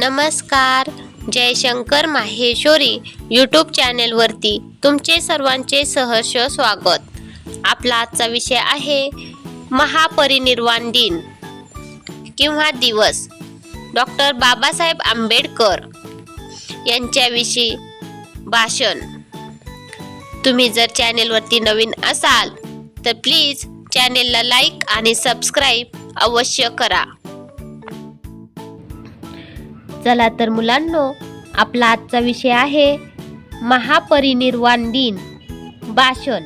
नमस्कार. जयशंकर माहेश्वरी यूट्यूब चॅनेलवरती तुमचे सर्वांचे सहर्ष स्वागत. आपला आजचा विषय आहे महापरिनिर्वाण दिन किंवा दिवस. डॉक्टर बाबासाहेब आंबेडकर यांच्याविषयी भाषण. तुम्ही जर चॅनेलवरती नवीन असाल तर प्लीज चॅनेलला लाईक आणि सबस्क्राईब अवश्य करा. चला तर मुलांनो आपला आजचा विषय आहे महापरिनिर्वाण दिन भाषण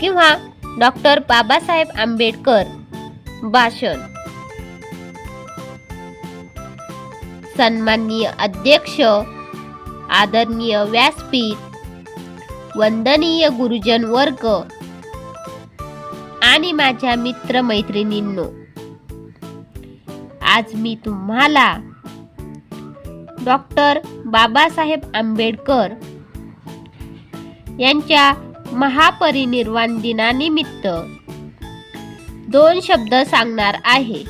किंवा डॉक्टर बाबासाहेब आंबेडकर भाषण. सन्माननीय अध्यक्ष आदरणीय व्यासपीठ वंदनीय गुरुजन वर्ग आणि माझ्या मित्र मैत्रिणींनो आज मी तुम्हाला डॉक्टर बाबासाहेब आंबेडकर यांच्या महापरिनिर्वाण दिनानिमित्त दोन शब्द सांगणार आहे.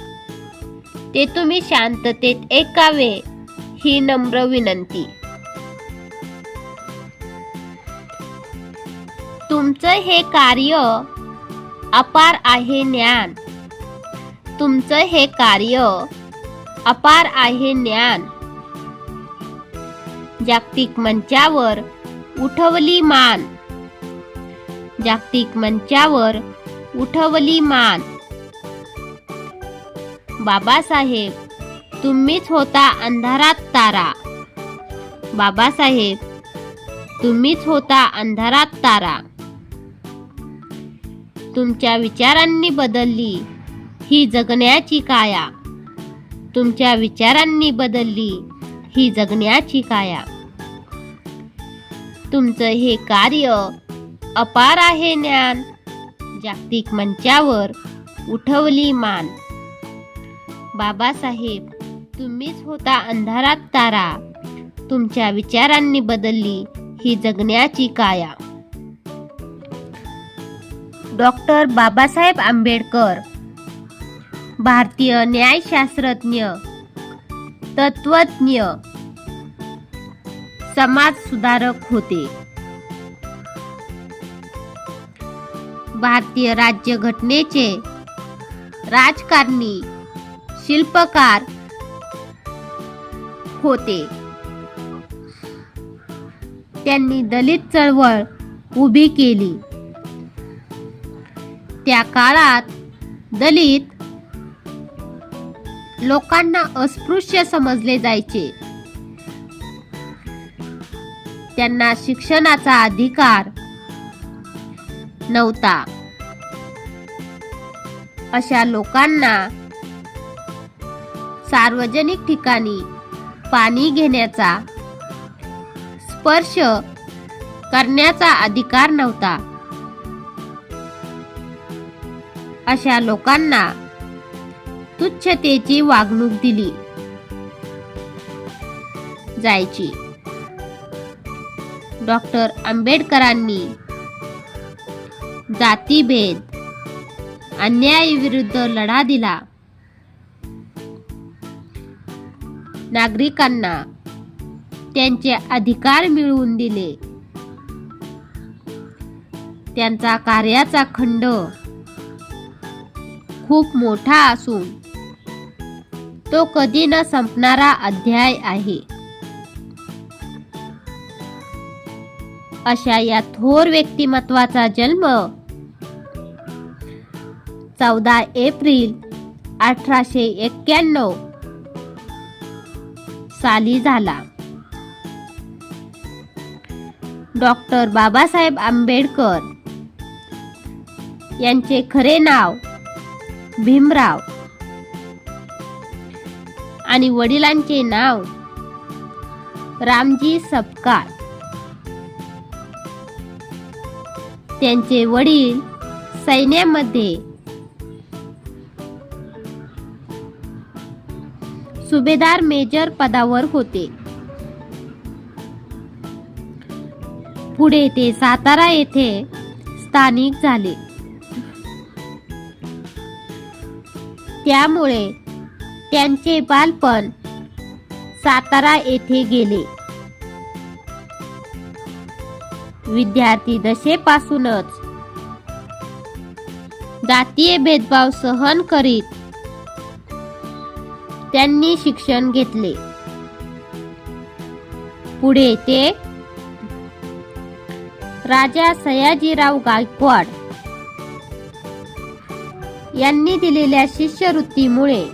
ते तुम्ही शांततेत ऐकावे ही नम्र विनंती. तुमचं हे कार्य अपार आहे ज्ञान. तुमचं हे कार्य अपार आहे ज्ञान. जागतिक मंचावर उठवली मान. जागतिक मंचावर उठवली मान. बाबासाहेब तुम्हीच होता अंधारात तारा. बाबासाहेब तुम्हीच होता अंधारात तारा. तुमच्या विचारांनी बदलली ही जगण्याची काया. तुमच्या विचारांनी बदलली ही जगण्याची काया. तुमचं हे कार्य अपार आहे ज्ञान. जागतिक मंचावर उठवली मान. बाबासाहेब तुम्हीच होता अंधारात तारा. तुमच्या विचारांनी बदलली ही जगण्याची काया. डॉक्टर बाबासाहेब आंबेडकर भारतीय न्यायशास्त्रज्ञ तत्वज्ञ समाज सुधारक होते. भारतीय राज्यघटनेचे राजकारणी शिल्पकार होते. त्यांनी दलित चळवळ उभी केली. त्या काळात दलित लोकांना अस्पृश्य समजले जायचे. त्यांना शिक्षणाचा अधिकार नव्हता. अशा लोकांना सार्वजनिक ठिकाणी पाणी घेण्याचा स्पर्श करण्याचा अधिकार नव्हता. अशा लोकांना तुच्छतेची वागणूक दिली जायची. डॉक्टर आंबेडकरांनी जातीभेद अन्यायाविरुद्ध लढा दिला. नागरिकांना त्यांचे अधिकार मिळवून दिले. त्यांचा कार्याचा खंड खूप मोठा असून तो कधी न संपणारा अध्याय आहे. अशा या थोर व्यक्तिमत्वाचा जन्म चौदा एप्रिल अठराशे एक्क्याण्णव साली झाला. डॉक्टर बाबासाहेब आंबेडकर यांचे खरे नाव भीमराव. आणि वडिलांचे नाव रामजी सपकाळ. त्यांचे वडील सैन्यामध्ये सुभेदार मेजर पदावर होते. पुढे ते सातारा येथे स्थानिक झाले. त्यामुळे त्यांचे बालपण सातारा येथे गेले. विद्यार्थी दशेपासूनच. जातीय भेदभाव सहन करीत त्यांनी शिक्षण घेतले. पुढे ते राजा सयाजीराव गायकवाड यांनी दिलेल्या शिष्यवृत्तीमुळे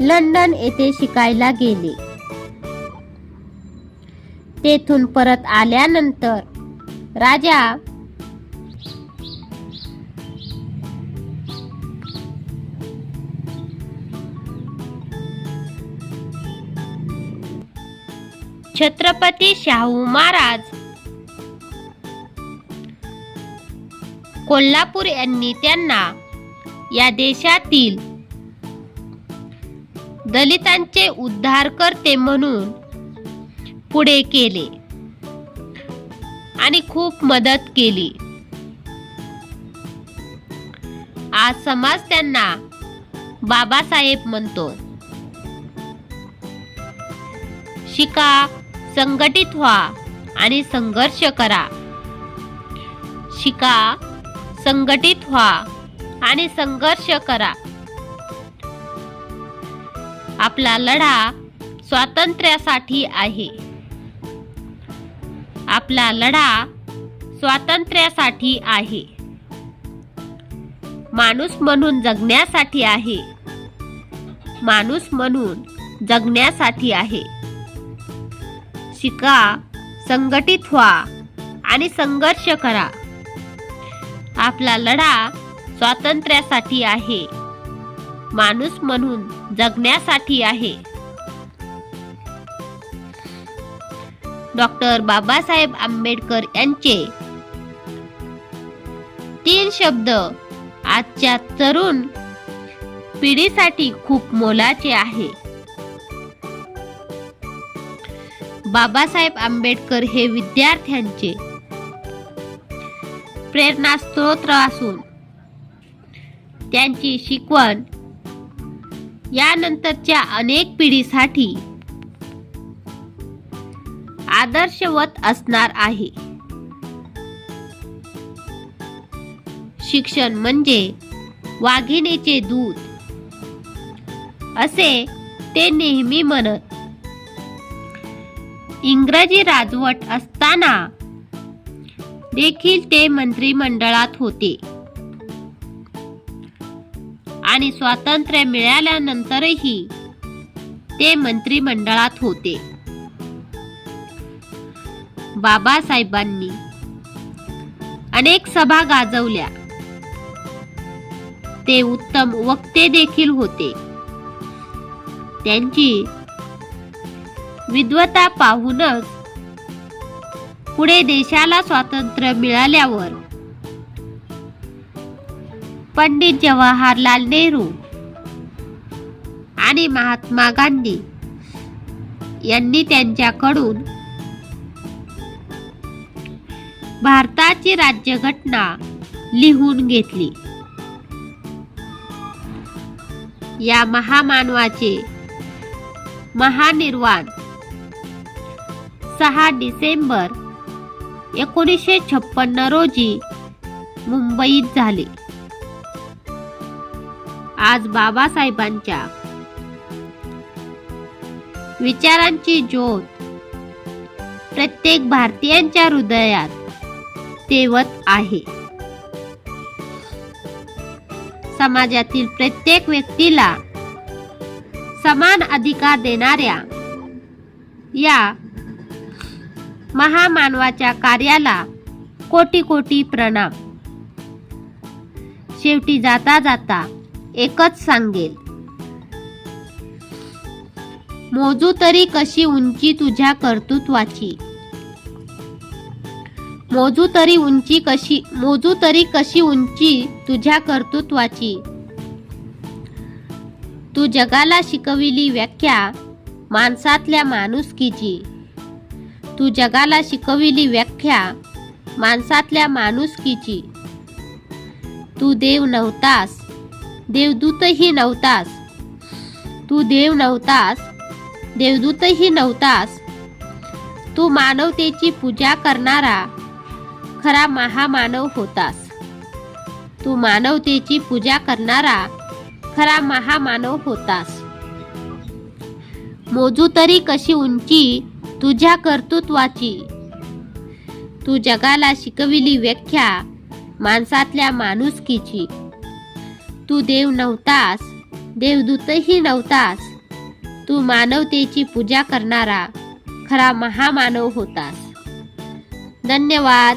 लंडन येथे शिकायला गेले. तेथून परत आल्यानंतर राजा छत्रपती शाहू महाराज कोल्हापूर यांनी त्यांना या देशातील दलितांचे उद्धारकर्ते म्हणून पुढे केले. आणि खूप मदत केली. आज समाज त्यांना बाबासाहेब म्हणतो. शिका संघटित व्हा आणि संघर्ष करा. शिका संघटित व्हा आणि संघर्ष करा. आपला लढा स्वातंत्र्यासाठी आहे. आपला लढा स्वातंत्र्यासाठी आहे. माणूस म्हणून जगण्यासाठी आहे. माणूस म्हणून जगण्यासाठी आहे. शिका संघटित व्हा आणि संघर्ष करा. आपला लढा स्वातंत्र्यासाठी आहे. माणूस म्हणून जगण्यासाठी आहे. डॉक्टर बाबासाहेब आंबेडकर यांचे. तीन शब्द. आजच्या तरुण पिढीसाठी खूप मोलाचे आहे. बाबासाहेब आंबेडकर हे विद्यार्थ्यांचे प्रेरणा प्रेरणास्त्रोत असून त्यांची शिकवण यानंतरच्या अनेक पिढीसाठी आदर्शवत असणार आहे. शिक्षण म्हणजे वाघिणीचे दूध. असे ते नेहमी म्हणत. इंग्रजी राजवट असताना देखील ते मंत्रिमंडळात होते. आणि स्वातंत्र्य मिळाल्यानंतरही ते मंत्रिमंडळात होते. बाबासाहेबांनी. अनेक सभा गाजवल्या. ते उत्तम वक्ते देखील होते. त्यांची विद्वता पाहूनच पुढे देशाला स्वातंत्र्य मिळाल्यावर पंडित जवाहरलाल नेहरू आणि महात्मा गांधी यांनी त्यांच्याकडून भारताची राज्यघटना लिहून घेतली. या महामानवाचे महानिर्वाण सहा डिसेंबर एकोणीसशे छप्पन्न रोजी मुंबईत झाले. आज बाबासाहेबांच्या विचारांची ज्योत प्रत्येक भारतीयांच्या हृदयात तेवत आहे. समाजातील प्रत्येक व्यक्तीला समान अधिकार देणाऱ्या या महामानवाच्या कार्याला कोटी कोटी प्रणाम. शेवटी जाता जाता एकच सांगेल. मोजू तरी कशी उंची तुझ्या कर्तृत्वाची? मोजू तरी उंची कशी मोजू तरी कशी उंची तुझ्या कर्तृत्वाची? तू जगाला शिकविली व्याख्या माणसातल्या माणुसकीची. तू जगाला शिकविली व्याख्या माणसातल्या माणुसकीची. तू देव नव्हतास देवदूतही नव्हतास. तू तू देव नव्हतास देवदूतही नव्हतास. तू मानवतेची पूजा करणारा खरा महामानव होतास. तू मानवतेची पूजा करणारा खरा महामानव होतास. मोजू तरी कशी उंची तुझ्या कर्तृत्वाची. तू जगाला शिकविली व्याख्या माणसातल्या माणुसकीची. तू देव नव्हतास देवदूतही नव्हतास. तू मानवतेची पूजा करणारा खरा महामानव होतास. धन्यवाद.